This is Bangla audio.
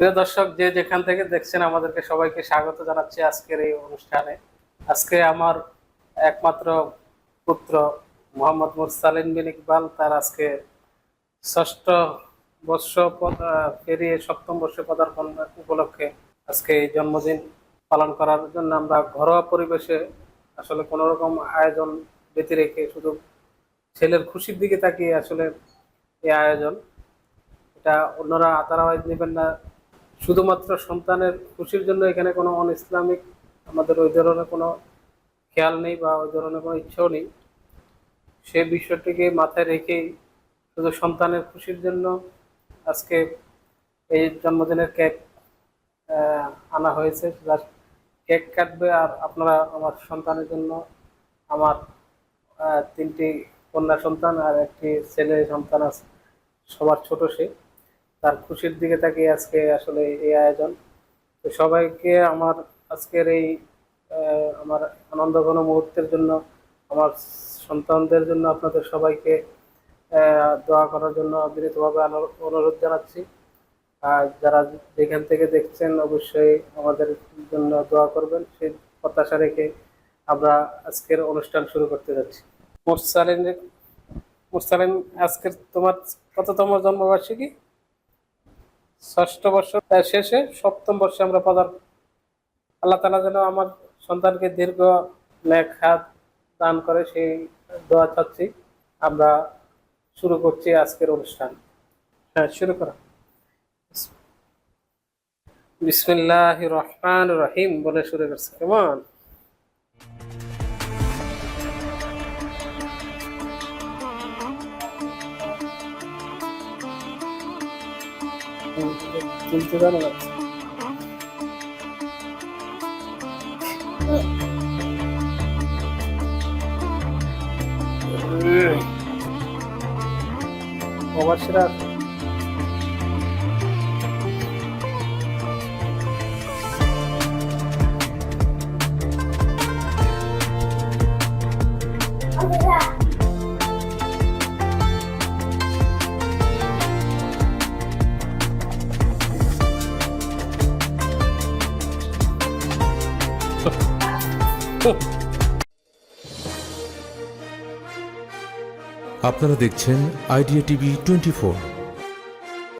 প্রিয় দর্শক, যে যেখান থেকে দেখছেন আমাদেরকে সবাইকে স্বাগত জানাচ্ছি আজকের এই অনুষ্ঠানে। আজকে আমার একমাত্র পুত্র মোহাম্মদ মুরসালিন বিন ইকবাল, তার আজকে ষষ্ঠ বর্ষ পেরিয়ে সপ্তম বর্ষে পদার্পণ উপলক্ষে আজকে এই জন্মদিন পালন করার জন্য আমরা ঘরোয়া পরিবেশে আসলে কোনো রকম আয়োজন ব্যতি রেখে শুধু ছেলের খুশির দিকে তাকিয়ে আসলে এই আয়োজন। এটা অন্যরা আতারাওয়াইজ নেবেন না শুধুমাত্র সন্তানের খুশির জন্য এখানে কোনো অন ইসলামিক আমাদের ওই ধরনের কোনো খেয়াল নেই বা ওই ধরনের কোনো ইচ্ছেও নেই। সে বিষয়টিকে মাথায় রেখেই শুধু সন্তানের খুশির জন্য আজকে এই জন্মদিনের কেক আনা হয়েছে। কেক কাটবে আর আপনারা আমার সন্তানের জন্য আমার তিনটি কন্যা সন্তান আর একটি ছেলে সন্তান আছে। সবার ছোট সে। তার খুশির দিকে তাকিয়ে আজকে আসলে এই আয়োজন। তো সবাইকে আমার আজকের এই আমার আনন্দঘন মুহূর্তের জন্য, আমার সন্তানদের জন্য আপনাদের সবাইকে দোয়া করার জন্য বিনীতভাবে অনুরোধ জানাচ্ছি। আর যারা যেখান থেকে দেখছেন অবশ্যই আমাদের জন্য দোয়া করবেন। সেই প্রত্যাশা রেখে আমরা আজকের অনুষ্ঠান শুরু করতে যাচ্ছি। মুরসালিন মুরসালিন, আজকের তোমার কততম জন্মবার্ষিকী? ষষ্ঠ বর্ষ শেষে সপ্তম বর্ষে আমরা পদার্প আল্লাহ তালা যেন আমার সন্তানকে দীর্ঘ হাত দান করে সেই দোয়া চাচ্ছি। আমরা শুরু করছি আজকের অনুষ্ঠান। হ্যাঁ শুরু করা। বিসমিল্লাহ রহমান রহিম বলে শুরু করছে। কেমন? 全然ならないです。Overshot. আপনারা দেখছেন আইডিয়া টিভি টোয়েন্টি ফোর।